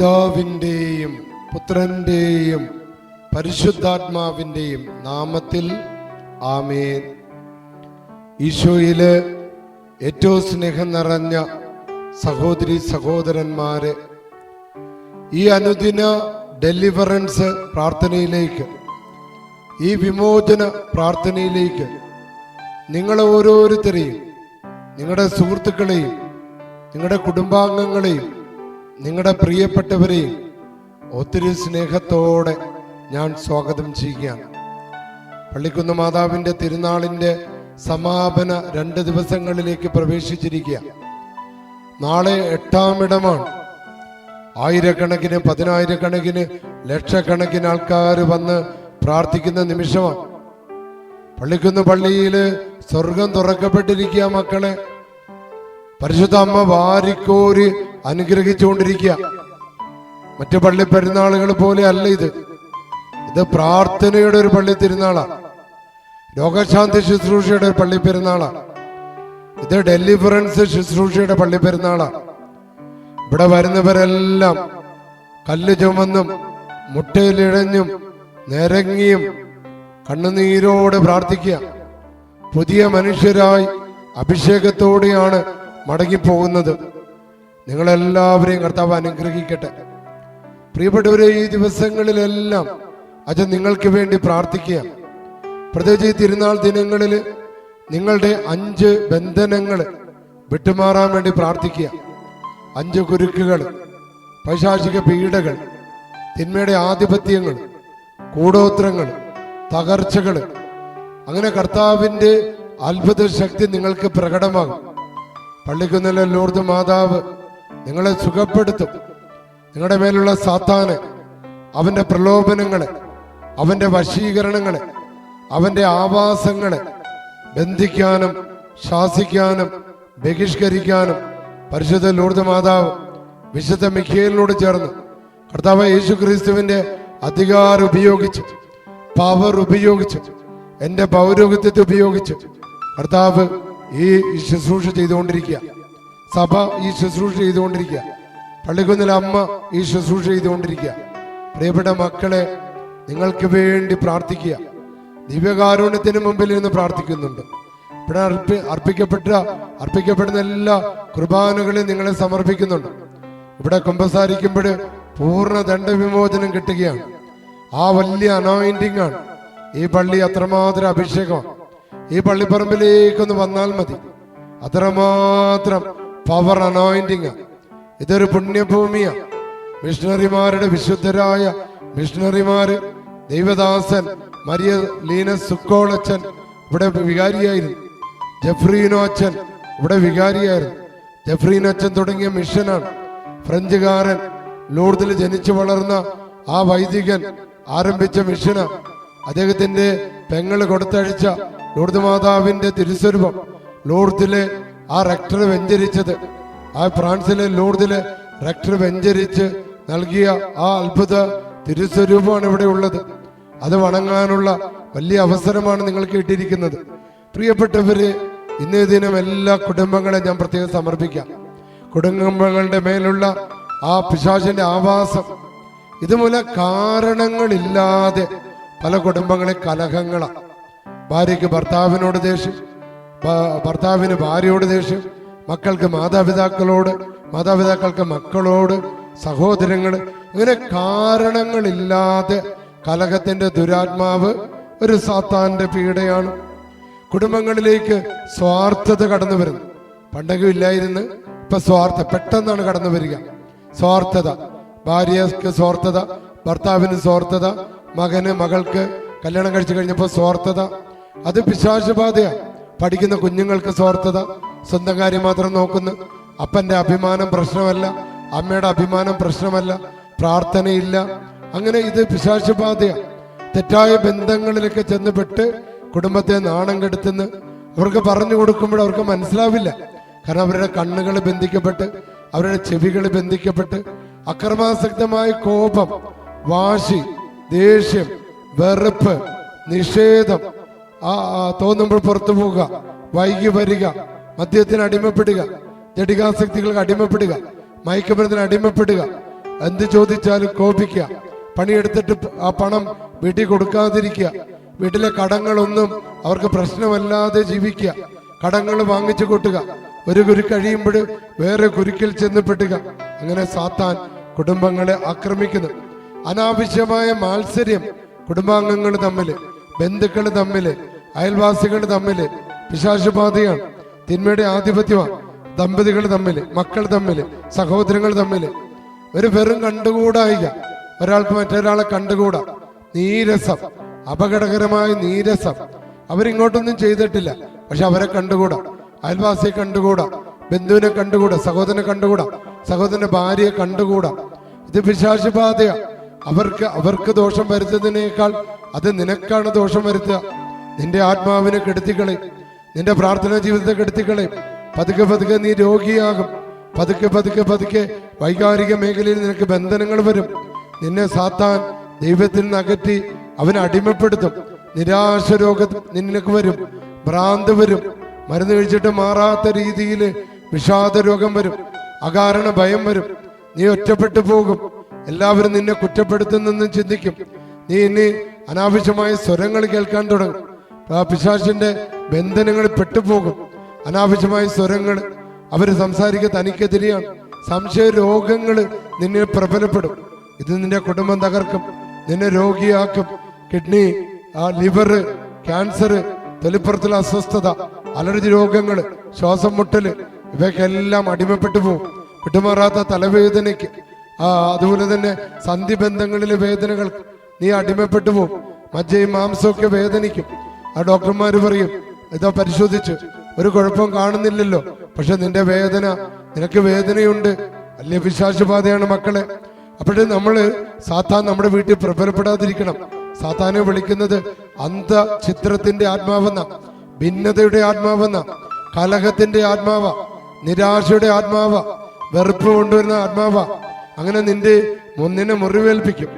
പിതാവിന്റെയും പുത്രന്റെയും പരിശുദ്ധാത്മാവിന്റെയും നാമത്തിൽ ആമേൻ. ഈശോയിലെ ഏറ്റവും സ്നേഹം നിറഞ്ഞ സഹോദരി സഹോദരന്മാരെ ഈ അനുദിന ഡെലിവറൻസ് പ്രാർത്ഥനയിലേക്ക് ഈ വിമോചന പ്രാർത്ഥനയിലേക്ക് നിങ്ങളെ ഓരോരുത്തരെയും നിങ്ങളുടെ സുഹൃത്തുക്കളെയും നിങ്ങളുടെ കുടുംബാംഗങ്ങളെയും നിങ്ങളുടെ പ്രിയപ്പെട്ടവരെയും ഒത്തിരി സ്നേഹത്തോടെ ഞാൻ സ്വാഗതം ചെയ്യുകയാണ്. പള്ളിക്കുന്ന് മാതാവിന്റെ തിരുനാളിന്റെ സമാപന രണ്ട് ദിവസങ്ങളിലേക്ക് പ്രവേശിച്ചിരിക്കുക നാളെ എട്ടാം എട്ടാമിടമാണ് ആയിരക്കണക്കിന് പതിനായിരക്കണക്കിന് ലക്ഷക്കണക്കിന് ആൾക്കാർ വന്ന് പ്രാർത്ഥിക്കുന്ന നിമിഷമാണ്. പള്ളിക്കുന്ന് പള്ളിയിൽ സ്വർഗം തുറക്കപ്പെട്ടിരിക്കുക മക്കളെ. പരിശുദ്ധ അമ്മ വാരിക്കോരി അനുഗ്രഹിച്ചുകൊണ്ടിരിക്കുക. മറ്റു പള്ളി പെരുന്നാളുകൾ പോലെ അല്ല ഇത്. ഇത് പ്രാർത്ഥനയുടെ ഒരു പള്ളി തിരുനാളാണ്. രോഗശാന്തി ശുശ്രൂഷയുടെ ഒരു പള്ളി പെരുന്നാളാണ്. ഇത് ഡെലിവറൻസ് ശുശ്രൂഷയുടെ പള്ളി പെരുന്നാളാണ്. ഇവിടെ വരുന്നവരെല്ലാം കല്ല് ചുമന്നും മുട്ടയിലിഴഞ്ഞും നിരങ്ങിയും കണ്ണുനീരോടെ പ്രാർത്ഥിക്കുക. പുതിയ മനുഷ്യരായി അഭിഷേകത്തോടെയാണ് മടങ്ങിപ്പോകുന്നത്. നിങ്ങളെല്ലാവരെയും കർത്താവ് അനുഗ്രഹിക്കട്ടെ. പ്രിയപ്പെട്ടവരെ ഈ ദിവസങ്ങളിലെല്ലാം അത് നിങ്ങൾക്ക് വേണ്ടി പ്രാർത്ഥിക്കുക. പ്രത്യേകിച്ച് ഈ തിരുനാൾ ദിനങ്ങളിൽ നിങ്ങളുടെ അഞ്ച് ബന്ധനങ്ങൾ വിട്ടുമാറാൻ വേണ്ടി പ്രാർത്ഥിക്കുക. അഞ്ച് കുരുക്കുകൾ പൈശാചിക പീഡകൾ തിന്മയുടെ ആധിപത്യങ്ങൾ കൂടോത്രങ്ങൾ തകർച്ചകൾ. അങ്ങനെ കർത്താവിന്റെ അത്ഭുത ശക്തി നിങ്ങൾക്ക് പ്രകടമാകും. പള്ളിക്കുന്നിലെ ലോർദ് മാതാവ് നിങ്ങളെ സുഖപ്പെടുത്തും. നിങ്ങളുടെ മേലുള്ള സാത്താന് അവന്റെ പ്രലോഭനങ്ങളെ അവന്റെ വശീകരണങ്ങളെ അവന്റെ ആവാസങ്ങളെ ബന്ധിക്കാനും ശാസിക്കാനും ബഹിഷ്കരിക്കാനും പരിശുദ്ധ ലൂർദ് മാതാവ് വിശുദ്ധ മിഖേലിനോട് ചേർന്ന് കർത്താവ് യേശു ക്രിസ്തുവിന്റെ അധികാരം ഉപയോഗിച്ച് പവർ ഉപയോഗിച്ച് എന്റെ പൗരോഹിത്യത്തെ ഉപയോഗിച്ച് കർത്താവ് ഈ ശുശ്രൂഷ ചെയ്തുകൊണ്ടിരിക്കുക. സഭ ഈ ശുശ്രൂഷ ചെയ്തുകൊണ്ടിരിക്കുക. പള്ളിക്കുന്നിലെ അമ്മ ഈ ശുശ്രൂഷ ചെയ്തുകൊണ്ടിരിക്കുക. പ്രിയപ്പെട്ട മക്കളെ നിങ്ങൾക്ക് വേണ്ടി പ്രാർത്ഥിക്കുക. ദിവ്യകാരുണ്യത്തിന് മുമ്പിൽ നിന്ന് പ്രാർത്ഥിക്കുന്നുണ്ട്. ഇവിടെ അർപ്പി അർപ്പിക്കപ്പെട്ട അർപ്പിക്കപ്പെടുന്ന എല്ലാ കുർബാനകളും നിങ്ങളെ സമർപ്പിക്കുന്നുണ്ട്. ഇവിടെ കുമ്പസാരിക്കുമ്പോൾ പൂർണ ദണ്ഡവിമോചനം കിട്ടുകയാണ്. ആ വലിയ അനോയിന്റിംഗ് ആണ്. ഈ പള്ളി അത്രമാത്രം അഭിഷേകമാണ്. ഈ പള്ളിപ്പറമ്പിലേക്കൊന്ന് വന്നാൽ മതി. അത്രമാത്രം പവർ അനോയിന്റിങ് ഇതൊരു പുണ്യഭൂമിയാ. മിഷണറിമാരുടെ വിശുദ്ധരായ മിഷണറിമാര് ദൈവദാസൻ മരിയ ലീന സുക്കോളച്ചൻ ഇവിടെ വികാരിയായിരുന്നു. ജഫ്രീനോ അച്ഛൻ ഇവിടെ വികാരിയായിരുന്നു. ജഫ്രീനോ അച്ഛൻ തുടങ്ങിയ മിഷനാണ് ഫ്രഞ്ചുകാരൻ ലൂർദിൽ ജനിച്ചു വളർന്ന ആ വൈദികൻ ആരംഭിച്ച മിഷന് അദ്ദേഹത്തിന്റെ പെങ്ങൾ കൊടുത്തഴിച്ച ലൂർദ് മാതാവിന്റെ തിരുസ്വരൂപം ലോർദിലെ ആ റെക്ടർ വെഞ്ചരിച്ചത്. ആ ഫ്രാൻസിലെ ലോർദിലെ റെക്ടർ വെഞ്ചരിച്ച് നൽകിയ ആ അത്ഭുത തിരുസ്വരൂപമാണ് ഇവിടെ ഉള്ളത്. അത് വണങ്ങാനുള്ള വലിയ അവസരമാണ് നിങ്ങൾക്ക് കിട്ടിയിരിക്കുന്നത് പ്രിയപ്പെട്ടവര് ഇന്നേ ദിനം എല്ലാ കുടുംബങ്ങളെ ഞാൻ പ്രത്യേകം സമർപ്പിക്കാം. കുടുംബങ്ങളുടെ മേലുള്ള ആ പിശാചിന്റെ ആവാസം ഇതുമൂലം കാരണങ്ങളില്ലാതെ പല കുടുംബങ്ങളെ കലഹങ്ങളാണ് ഭാര്യയ്ക്ക് ഭർത്താവിനോട് ദേഷ്യം ഭർത്താവിന് ഭാര്യയോട് ദേഷ്യം മക്കൾക്ക് മാതാപിതാക്കളോട് മാതാപിതാക്കൾക്ക് മക്കളോട് സഹോദരങ്ങൾ ഇങ്ങനെ കാരണങ്ങളില്ലാതെ കലഹത്തിന്റെ ദുരാത്മാവ് ഒരു സാത്താന്റെ പീഡയാണ്. കുടുംബങ്ങളിലേക്ക് സ്വാർത്ഥത കടന്നു വരുന്നു. പണ്ടൊക്കെ ഇല്ലായിരുന്നു ഇപ്പൊ സ്വാർത്ഥ പെട്ടെന്നാണ് കടന്നു വരിക. സ്വാർത്ഥത. ഭാര്യക്ക് സ്വാർത്ഥത ഭർത്താവിന് സ്വാർത്ഥത മകന് മകൾക്ക് കല്യാണം കഴിച്ചു കഴിഞ്ഞപ്പോൾ സ്വാർത്ഥത. അത് പിശാചബാധയാ പഠിക്കുന്ന കുഞ്ഞുങ്ങൾക്ക് സ്വാർത്ഥത സ്വന്തം കാര്യം മാത്രം നോക്കുന്നു. അപ്പന്റെ അഭിമാനം പ്രശ്നമല്ല അമ്മയുടെ അഭിമാനം പ്രശ്നമല്ല പ്രാർത്ഥനയില്ല. അങ്ങനെ ഇത് പിശാചബാധയാ തെറ്റായ ബന്ധങ്ങളിലൊക്കെ ചെന്നുപെട്ട് കുടുംബത്തെ നാണം കെടുത്തുന്നു. അവർക്ക് പറഞ്ഞു കൊടുക്കുമ്പോൾ അവർക്ക് മനസ്സിലാവില്ല. കാരണം അവരുടെ കണ്ണുകൾ ബന്ധിക്കപ്പെട്ട് അവരുടെ ചെവികൾ ബന്ധിക്കപ്പെട്ട് അക്രമാസക്തമായ കോപം വാശി ദേഷ്യം വെറുപ്പ് നിഷേധം ആ തോന്നുമ്പോൾ പുറത്തു പോവുക. വൈകി വരിക. മദ്യത്തിന് അടിമപ്പെടുക. ജടികാസക്തികൾക്ക് അടിമപ്പെടുക. മയക്കുമരുന്നിന് അടിമപ്പെടുക. എന്ത് ചോദിച്ചാലും കോപിക്കുക. പണിയെടുത്തിട്ട് ആ പണം വീട്ടിൽ കൊടുക്കാതിരിക്കുക. വീട്ടിലെ കടങ്ങളൊന്നും അവർക്ക് പ്രശ്നമല്ലാതെ ജീവിക്കുക. കടങ്ങൾ വാങ്ങിച്ചു കൂട്ടുക. ഒരു കുരു കഴിയുമ്പോൾ വേറെ കുരുക്കിൽ ചെന്നപ്പെടുക അങ്ങനെ സാത്താൻ കുടുംബങ്ങളെ ആക്രമിക്കുന്നു. അനാവശ്യമായ മാത്സര്യം കുടുംബാംഗങ്ങൾ തമ്മിൽ ബന്ധുക്കൾ തമ്മിൽ അയൽവാസികൾ തമ്മിൽ പിശാശുബാധയാണ് തിന്മയുടെ ആധിപത്യമാണ്. ദമ്പതികൾ തമ്മിൽ മക്കൾ തമ്മിൽ സഹോദരങ്ങൾ തമ്മിൽ. ഒരു വെറും കണ്ടുകൂടായിക ഒരാൾക്ക് മറ്റൊരാളെ കണ്ടുകൂടാ. നീരസം അപകടകരമായ നീരസം. അവരിങ്ങോട്ടൊന്നും ചെയ്തിട്ടില്ല പക്ഷെ അവരെ കണ്ടുകൂടാ. അയൽവാസിയെ കണ്ടുകൂടാ ബന്ധുവിനെ കണ്ടുകൂടാ സഹോദരനെ കണ്ടുകൂടാ സഹോദരന്റെ ഭാര്യയെ കണ്ടുകൂടാ. ഇത് പിശാശുബാധയാ അവർക്ക് അവർക്ക് ദോഷം വരുത്തുന്നതിനേക്കാൾ അത് നിനക്കാണ് ദോഷം വരുത്തുക. നിന്റെ ആത്മാവിനെ കെടുത്തിക്കളെ. നിന്റെ പ്രാർത്ഥനാ ജീവിതത്തെ കെടുത്തിക്കളെ. പതുക്കെ പതുക്കെ നീ രോഗിയാകും. പതുക്കെ പതുക്കെ പതുക്കെ വൈകാരിക മേഖലയിൽ നിനക്ക് ബന്ധനങ്ങൾ വരും. നിന്നെ സാത്താൻ ദൈവത്തിൽ നിന്ന് അകറ്റി അവനെ അടിമപ്പെടുത്തും. നിരാശ രോഗം നിനക്ക് വരും. ഭ്രാന്ത് വരും. മരുന്ന് കഴിച്ചിട്ട് മാറാത്ത രീതിയിൽ വിഷാദ രോഗം വരും. അകാരണ ഭയം വരും. നീ ഒറ്റപ്പെട്ടു പോകും. എല്ലാവരും നിന്നെ കുറ്റപ്പെടുത്തുന്നെന്ന് ചിന്തിക്കും. നീ ഇനി അനാവശ്യമായ സ്വരങ്ങൾ കേൾക്കാൻ തുടങ്ങും. പിശാചിന്റെ ബന്ധനങ്ങളിൽ പെട്ടുപോകും. അനാവശ്യമായ സ്വരങ്ങൾ അവർ സംസാരിക്കുക തനിക്കെതിരെയാണ്. സംശയ രോഗങ്ങൾ നിന്നെ പ്രബലപ്പെടും. ഇത് നിന്റെ കുടുംബം തകർക്കും. നിന്നെ രോഗിയാക്കും. കിഡ്നി ആ ലിവർ ക്യാൻസർ തൊലിപ്പുറത്തിലെ അസ്വസ്ഥത അലർജി രോഗങ്ങൾ ശ്വാസം മുട്ടൽ ഇവയ്ക്കെല്ലാം അടിമപ്പെട്ടു പോകും. വിട്ടുമാറാത്ത തലവേദനയ്ക്ക്. ആ അതുപോലെ തന്നെ സന്ധിബന്ധങ്ങളിലെ വേദനകൾ നീ അടിമപ്പെട്ടു പോകും. മജ്ജയും മാംസമൊക്കെ വേദനിക്കും. ആ ഡോക്ടർമാർ പറയും ഇതാ പരിശോധിച്ച് ഒരു കുഴപ്പം കാണുന്നില്ലല്ലോ. പക്ഷെ നിന്റെ വേദന നിനക്ക് വേദനയുണ്ട്. വലിയ വിശ്വാസബാധയാണ് മക്കളെ? അപ്പോഴേ നമ്മൾ സാത്താൻ നമ്മുടെ വീട്ടിൽ പ്രബലപ്പെടാതിരിക്കണം. സാത്താനെ വിളിക്കുന്നത് അന്ധ ചിത്രത്തിന്റെ ആത്മാവെന്ന ഭിന്നതയുടെ ആത്മാവെന്ന കലഹത്തിന്റെ ആത്മാവ നിരാശയുടെ ആത്മാവ വെറുപ്പ് കൊണ്ടുവരുന്ന ആത്മാവ. അങ്ങനെ നിന്റെ മുന്നിനെ മുറിവേൽപ്പിക്കും.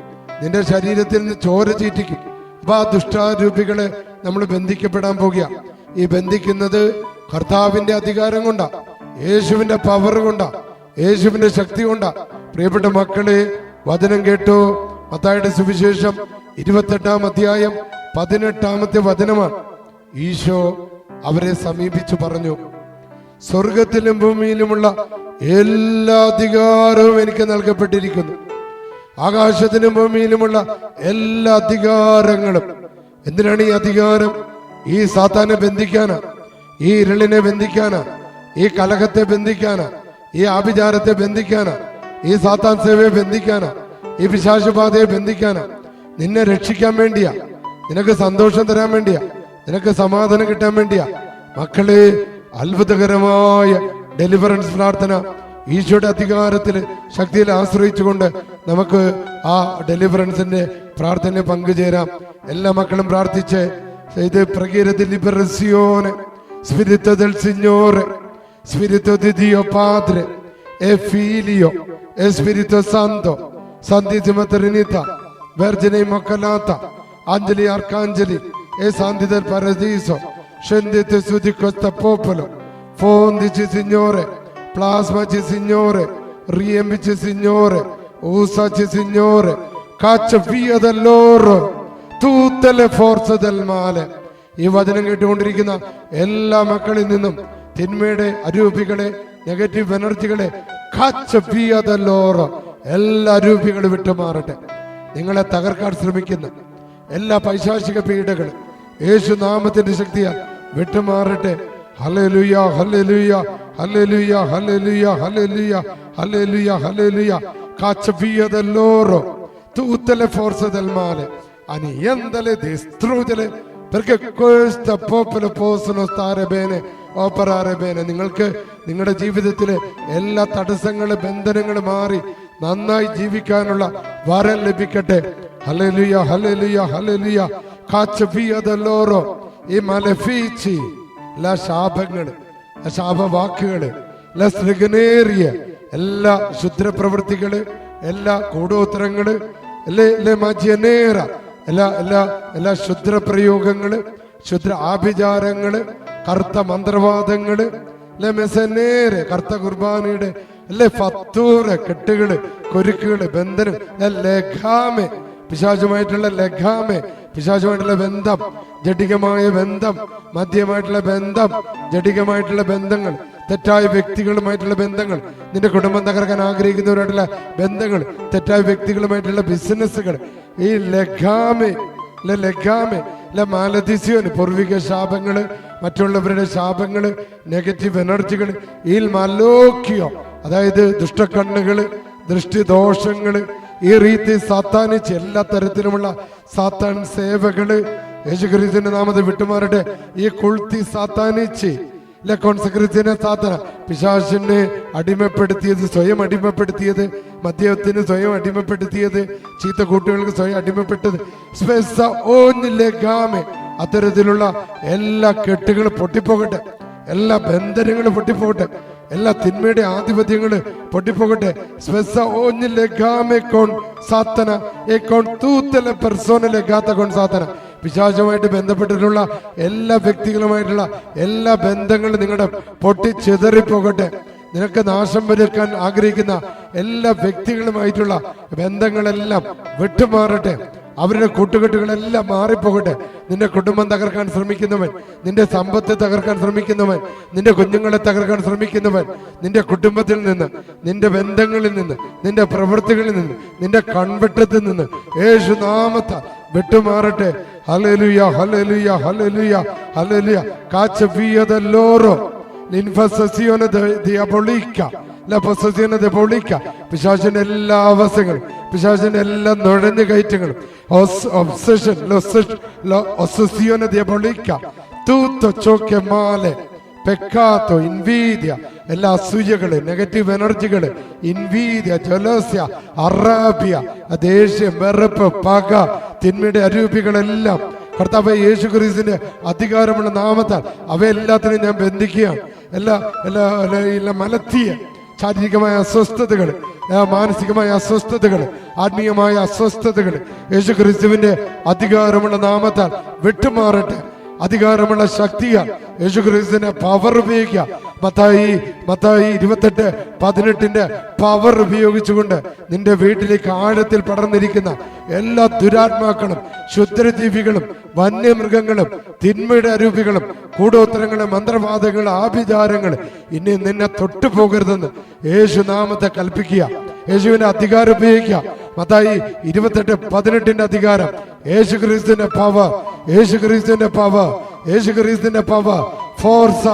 നിന്റെ ശരീരത്തിൽ നിന്ന് ചോര ചീറ്റിക്കും. അപ്പൊ ആ ദുഷ്ടാരൂപികളെ നമ്മൾ ബന്ധിക്കപ്പെടാൻ പോകുക. ഈ ബന്ധിക്കുന്നത് കർത്താവിന്റെ അധികാരം കൊണ്ടാ യേശുവിന്റെ പവർ കൊണ്ടാ യേശുവിന്റെ ശക്തി കൊണ്ടാ. പ്രിയപ്പെട്ട മക്കളെ വചനം കേട്ടു. മത്തായുടെ സുവിശേഷം ഇരുപത്തെട്ടാം അധ്യായം പതിനെട്ടാമത്തെ വചനമാണ്. ഈശോ അവരെ സമീപിച്ചു പറഞ്ഞു സ്വർഗത്തിലും ഭൂമിയിലുമുള്ള എല്ലാ അധികാരവും എനിക്ക് നൽകപ്പെട്ടിരിക്കുന്നു. ആകാശത്തിനും ഭൂമിയിലുമുള്ള എല്ലാ അധികാരങ്ങളും എന്തിനാണ് ഈ അധികാരം? ഈ സാത്താനെ ബന്ധിക്കാനാ? ഈ ഇരുളിനെ ബന്ധിക്കാനാ? ഈ കലഹത്തെ ബന്ധിക്കാനാ? ഈ ആഭിചാരത്തെ ബന്ധിക്കാനാ? ഈ സാത്താൻ സേവയെ ബന്ധിക്കാനാ? ഈ പിശാശുബാധയെ ബന്ധിക്കാനാ? നിന്നെ രക്ഷിക്കാൻ വേണ്ടിയാ. നിനക്ക് സന്തോഷം തരാൻ വേണ്ടിയാ. നിനക്ക് സമാധാനം കിട്ടാൻ വേണ്ടിയാ. മക്കളെ അത്ഭുതകരമായ ഡെലിവറൻസ് പ്രാർത്ഥന. ഈശോയുടെ അധികാരത്തിൽ ശക്തിയിൽ ആശ്രയിച്ചുകൊണ്ട് നമുക്ക് ആ ഡെലിവറൻസിന്റെ പ്രാർത്ഥന പങ്കുചേരാം. എല്ലാ മക്കളും പ്രാർത്ഥിച്ച് ഇത് പ്രകീരത്തിൽ plasmaci Signore, riempici Signore, usaci Signore, caccia via da loro tutte le forze. ഈ വചനം കേട്ടുകൊണ്ടിരിക്കുന്ന എല്ലാ മക്കളിൽ നിന്നും തിന്മയുടെ അരൂപികളെ നെഗറ്റീവ് എനർജികളെ കാച്ച കാച്ചപ്പിയതല്ലോറ എല്ലാ അരൂപികളും വിട്ടുമാറട്ടെ. നിങ്ങളെ തകർക്കാൻ ശ്രമിക്കുന്ന. എല്ലാ പൈശാചിക പീഡകളും യേശു നാമത്തിന്റെ ശക്തിയാൽ വിട്ടുമാറട്ടെ. Hallelujah hallelujah. Hallelujah hallelujah hallelujah hallelujah hallelujah കാച്ചപ്പിയതല്ലോറോ tutte le forze del അനി operare bene. നിങ്ങൾക്ക് നിങ്ങളുടെ ജീവിതത്തിലെ എല്ലാ തടസ്സങ്ങളും ബന്ധനങ്ങളും മാറി നന്നായി ജീവിക്കാനുള്ള വരം ലഭിക്കട്ടെ. Hallelujah hallelujah hallelujah. കാച്ചഫിയതല്ലോറോ ഈ മലഫീച്ചി എല്ലാ ശാപങ്ങൾ ശാപവാക്കുകൾ എല്ലാ സൃഗനേറിയ എല്ലാ ക്ഷുദ്രപ്രവൃത്തികൾ എല്ലാ കൂടോത്തരങ്ങൾ അല്ലേ അല്ലേ എല്ലാ എല്ലാ എല്ലാ ക്ഷുദ്ര പ്രയോഗങ്ങൾ ക്ഷുദ്ര ആഭിചാരങ്ങൾ കറുത്ത മന്ത്രവാദങ്ങൾ അല്ലെ മെസനേര് കറുത്ത കുർബാനയുടെ അല്ലേ ഫത്തൂറ് കെട്ടുകൾ കൊരുക്കുകൾ ബന്ധനം ലഘാമെ പിശാചുമായിട്ടുള്ള ലഘാമെ പിശാചുമായിട്ടുള്ള ബന്ധം ജഡികമായ ബന്ധം മദ്യമായിട്ടുള്ള ബന്ധം ജഡികമായിട്ടുള്ള ബന്ധങ്ങൾ തെറ്റായ വ്യക്തികളുമായിട്ടുള്ള ബന്ധങ്ങൾ നിന്റെ കുടുംബം തകർക്കാൻ ആഗ്രഹിക്കുന്നവരായിട്ടുള്ള ബന്ധങ്ങൾ തെറ്റായ വ്യക്തികളുമായിട്ടുള്ള ബിസിനസ്സുകൾ. ഈ ലഘാമെ ലഘാമെ ലഗാമെ ല മാലതിസ്യോന് പൂർവിക ശാപങ്ങൾ മറ്റുള്ളവരുടെ ശാപങ്ങൾ നെഗറ്റീവ് എനർജികൾ ഈ മലോക്കിയോ അതായത് ദുഷ്ടക്കണ്ണുകൾ ദൃഷ്ടിദോഷങ്ങൾ ഈ രീതി സാത്താനിച്ച് എല്ലാ തരത്തിലുമുള്ള സാത്താൻ സേവകൾ യേശുക്രിസ്തുവിന്റെ നാമത്തെ വിട്ടുമാറട്ടെ. ഈ കുൾത്തി സാത്താനിച്ച് ഇല്ല കോൺസക്രസിനെ സാധന പിശാചിനെ അടിമപ്പെടുത്തിയത് സ്വയം അടിമപ്പെടുത്തിയത് മദ്യത്തിന് സ്വയം അടിമപ്പെടുത്തിയത് ചീത്ത കൂട്ടുകൾക്ക് സ്വയം അടിമപ്പെട്ടത്. അത്തരത്തിലുള്ള എല്ലാ കെട്ടുകളും പൊട്ടിപ്പോകട്ടെ. എല്ലാ ബന്ധനങ്ങളും പൊട്ടിപ്പോകട്ടെ. എല്ലാ തിന്മയുടെ ആധിപത്യങ്ങൾ പൊട്ടിപ്പോകട്ടെ. സ്പെസ ഓഞ്ഞിലെ ഗാമെ സാത്തന കോൺ തൂത്തല പെർസോനലെ ഗാത്ത കോൺ സാത്തന പിശാചുമായിട്ട് ബന്ധപ്പെട്ടിട്ടുള്ള എല്ലാ വ്യക്തികളുമായിട്ടുള്ള എല്ലാ ബന്ധങ്ങളും നിങ്ങളുടെ പൊട്ടിച്ചെതറിപ്പോകട്ടെ നിനക്ക് നാശം വരുക്കാൻ ആഗ്രഹിക്കുന്ന എല്ലാ വ്യക്തികളുമായിട്ടുള്ള ബന്ധങ്ങളെല്ലാം വിട്ടുമാറട്ടെ. അവരുടെ കൂട്ടുകെട്ടുകളെല്ലാം മാറിപ്പോകട്ടെ. നിന്റെ കുടുംബം തകർക്കാൻ ശ്രമിക്കുന്നവൻ നിന്റെ സമ്പത്ത് തകർക്കാൻ ശ്രമിക്കുന്നവൻ നിന്റെ കുഞ്ഞുങ്ങളെ തകർക്കാൻ ശ്രമിക്കുന്നവൻ നിന്റെ കുടുംബത്തിൽ നിന്ന് നിന്റെ ബന്ധങ്ങളിൽ നിന്ന് നിന്റെ പ്രവൃത്തികളിൽ നിന്ന് നിന്റെ കൺവെട്ടത്തിൽ നിന്ന് യേശു നാമത്ത വിട്ടുമാറട്ടെ. ഹലലുയ ഹലലുയ ഹലലുയ ഹലലുയ കാച്ച ലോറോ l'infestazione de- diabolica la possessione diabolica പിശാചിന്റെ എല്ലാ അവസ്ഥകളും പിശാചിന്റെ എല്ലാ നുഴഞ്ഞു കയറ്റങ്ങളും ഒബ്സഷൻ ഒസസിയോനെ diabolica. Tutto ciò che è male പെക്കാത്തോ ഇൻവീദ്യ എല്ലാ അസൂയകൾ നെഗറ്റീവ് എനർജികൾ ഇൻവീദ്യ ജലസ്യ അറാബിയ ദേഷ്യം വെറുപ്പ് പക തിന്മയുടെ അരൂപികളെല്ലാം. കർത്താവ് യേശു ക്രിസ്തുവിന്റെ അധികാരമുള്ള നാമത്താൽ അവയെല്ലാത്തിനും ഞാൻ ബന്ധിക്കുകയാണ്. എല്ലാ എല്ലാ എല്ലാ- എല്ലാ മലത്തിയ ശാരീരികമായ അസ്വസ്ഥതകൾ മാനസികമായ അസ്വസ്ഥതകൾ ആത്മീയമായ അസ്വസ്ഥതകൾ. യേശു ക്രിസ്തുവിന്റെ അധികാരമുള്ള നാമത്താൽ വിട്ടുമാറട്ടെ. അധികാരമുള്ള ശക്തിയാൽ യേശു ക്രിസ്തുവിന്റെ പവർ ഉപയോഗിക്കുക. മത്തായി മത്തായി ഇരുപത്തെട്ട് പതിനെട്ടിന്റെ പവർ ഉപയോഗിച്ചുകൊണ്ട് നിന്റെ വീട്ടിലേക്ക് ആഴത്തിൽ പടർന്നിരിക്കുന്ന എല്ലാ ദുരാത്മാക്കളും ക്ഷുദ്രജീവികളും വന്യമൃഗങ്ങളും തിന്മയുടെ അരൂപികളും കൂടോത്തരങ്ങളും മന്ത്രവാദങ്ങൾ ആഭിചാരങ്ങൾ ഇനി നിന്നെ തൊട്ടു പോകരുതെന്ന് യേശു നാമത്തെ കൽപ്പിക്കുക. യേശുവിന്റെ അധികാരം ഉപയോഗിക്കുക. മത്തായി ഇരുപത്തെട്ട് പതിനെട്ടിന്റെ അധികാരം. യേശു ക്രിസ്തുവിന്റെ പവ യേശു ക്രിസ്തുവിന്റെ പവ യേശു ക്രിസ്തുവിന്റെ പവ. ഫോർസ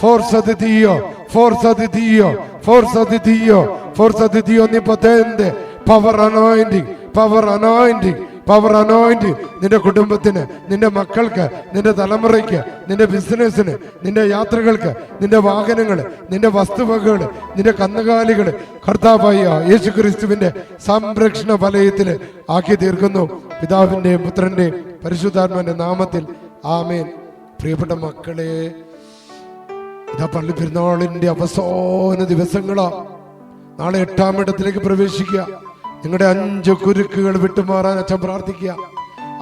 ഫോർസ di Dio forza di Dio forza di Dio forza di Dio onnipotente power anointing. Power anointing power anoint നിന്റെ കുടുംബത്തിന് നിന്റെ മക്കൾക്ക് നിന്റെ തലമുറയ്ക്ക് നിന്റെ ബിസിനസ്സിന് നിന്റെ യാത്രകൾക്ക് നിന്റെ വാഹനങ്ങൾ നിന്റെ വസ്തുവകകൾ നിന്റെ കന്നുകാലികൾ കർത്താവായ യേശു ക്രിസ്തുവിന്റെ സംരക്ഷണ വലയത്തിൽ ആക്കി തീർക്കുന്നു പിതാവിന്റെയും പുത്രന്റെയും പരിശുദ്ധാത്മാന്റെ നാമത്തിൽ. ആമേൻ. പ്രിയപ്പെട്ട മക്കളെ ഇതാ പള്ളി പെരുന്നാളിന്റെ അവസാന ദിവസങ്ങളാ. നാളെ എട്ടാം ഇടത്തിലേക്ക് പ്രവേശിക്കുക. നിങ്ങളുടെ അഞ്ച് കുരുക്കുകൾ വിട്ടുമാറാൻ അച്ഛൻ പ്രാർത്ഥിക്കുക.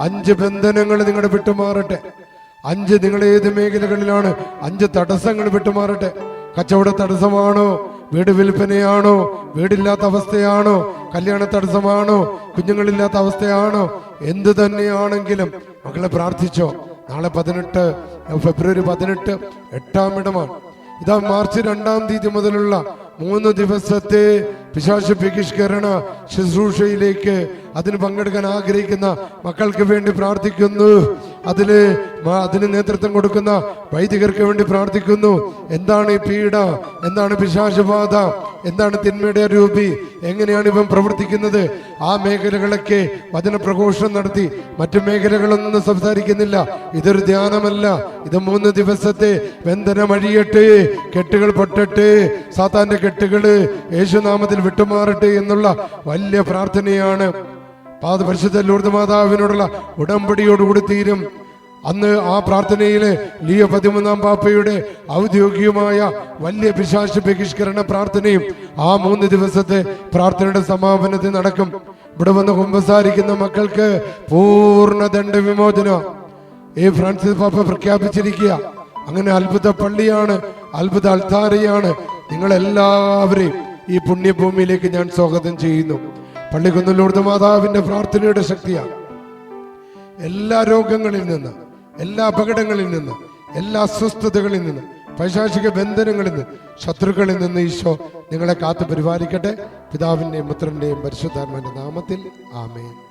അഞ്ച് ബന്ധനങ്ങൾ നിങ്ങളുടെ വിട്ടുമാറട്ടെ. അഞ്ച് നിങ്ങൾ ഏത് മേഖലകളിലാണ്? അഞ്ച് തടസ്സങ്ങൾ വിട്ടുമാറട്ടെ. കച്ചവട തടസ്സമാണോ? വീട് വിൽപ്പനയാണോ? വീടില്ലാത്ത അവസ്ഥയാണോ? കല്യാണ തടസ്സമാണോ? കുഞ്ഞുങ്ങളില്ലാത്ത അവസ്ഥയാണോ? എന്ത് തന്നെയാണെങ്കിലും മക്കളെ പ്രാർത്ഥിച്ചോ. നാളെ പതിനെട്ട് ഫെബ്രുവരി പതിനെട്ട് എട്ടാം ഇടമാണ്. ഇതാ മാർച്ച് രണ്ടാം തീയതി മുതലുള്ള മൂന്ന് ദിവസത്തെ പിശാച ബഹിഷ്കരണ ശുശ്രൂഷയിലേക്ക് അതിന് പങ്കെടുക്കാൻ ആഗ്രഹിക്കുന്ന മക്കൾക്ക് വേണ്ടി പ്രാർത്ഥിക്കുന്നു. അതിന് അതിന് നേതൃത്വം കൊടുക്കുന്ന വൈദികർക്ക് വേണ്ടി പ്രാർത്ഥിക്കുന്നു. എന്താണ് ഈ പീഡ? എന്താണ് പിശാശബാധ എന്താണ് തിന്മയുടെ രൂപി എങ്ങനെയാണ് ഇവൻ പ്രവർത്തിക്കുന്നത്? ആ മേഖലകളൊക്കെ വചന പ്രഘോഷണം നടത്തി. മറ്റു മേഖലകളൊന്നും സംസാരിക്കുന്നില്ല. ഇതൊരു ധ്യാനമല്ല. ഇത് മൂന്ന് ദിവസത്തെ ബന്ധനം അഴിയട്ടെ കെട്ടുകൾ പൊട്ടട്ടെ. സാത്താന്റെ കെട്ടുകൾ യേശുനാമത്തിൽ വിട്ടുമാറട്ടെ എന്നുള്ള വലിയ പ്രാർത്ഥനയാണ്. പാത പരിശുദ്ധ ലൂർദ് മാതാവിനോടുള്ള ഉടമ്പടിയോടുകൂടി തീരും. അന്ന് ആ പ്രാർത്ഥനയിലെ ലിയോ പതിമൂന്നാം പാപ്പയുടെ ഔദ്യോഗികമായ വലിയ പിശാശ ബഹിഷ്കരണ പ്രാർത്ഥനയും ആ മൂന്ന് ദിവസത്തെ പ്രാർത്ഥനയുടെ സമാപനത്തിൽ നടക്കും. ഇവിടെ വന്ന് കുമ്പസാരിക്കുന്ന മക്കൾക്ക് പൂർണ ദണ്ഡ ദണ്ഡവിമോചനം. ഈ ഫ്രാൻസിസ് പാപ്പ പ്രഖ്യാപിച്ചിരിക്കുക അങ്ങനെ അത്ഭുത പള്ളിയാണ് അത്ഭുത അൾത്താരയാണ് നിങ്ങളെല്ലാവരെയും ഈ പുണ്യഭൂമിയിലേക്ക് ഞാൻ സ്വാഗതം ചെയ്യുന്നു. പള്ളിക്കുന്നിലൂടെ മാതാവിന്റെ പ്രാർത്ഥനയുടെ ശക്തിയാണ്. എല്ലാ രോഗങ്ങളിൽ നിന്ന് എല്ലാ അപകടങ്ങളിൽ നിന്ന് എല്ലാ അസ്വസ്ഥതകളിൽ നിന്ന് പൈശാചിക ബന്ധനങ്ങളിൽ നിന്ന് ശത്രുക്കളിൽ നിന്ന് ഈശോ നിങ്ങളെ കാത്തു പരിപാലിക്കട്ടെ. പിതാവിന്റെയും പുത്രന്റെയും പരിശുദ്ധാത്മാന്റെ നാമത്തിൽ ആമേൻ.